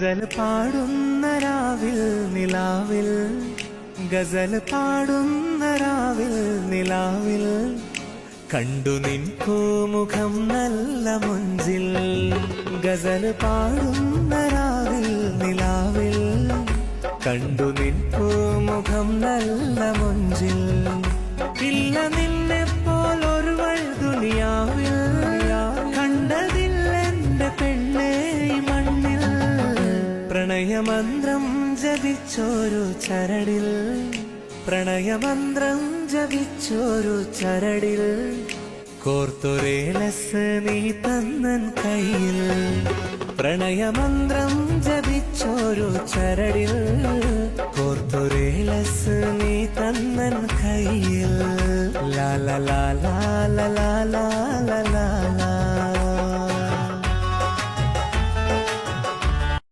ഗസൽ പാടുന്ന രാവിൽ നിലാവിൽ. ഗസൽ പാടുന്ന രാവിൽ നിലാവിൽ. കണ്ടു നിൻ പൂമുഖം നല്ല മുഞ്ചിൽ. ഗസൽ പാടുന്ന രാവിൽ നിലാവിൽ. കണ്ടു നിൻ പൂമുഖം നല്ല മുഞ്ചിൽ. ഇല്ല നിന്നെ പ്രണയമന്ത്രം ജപിച്ചോരു ചരടിൽ. പ്രണയമന്ത്രം ജപിച്ചോരു ചരടിൽ. കോർത്തൊരേലസ് നീ തന്നൻ കയ്യിൽ. പ്രണയമന്ത്രം ജപിച്ചോരു ചരടിൽ. കോർത്തൊരേലസ് നീ തന്നൻ കയ്യിൽ. ലാല ലാല ലാല ലാല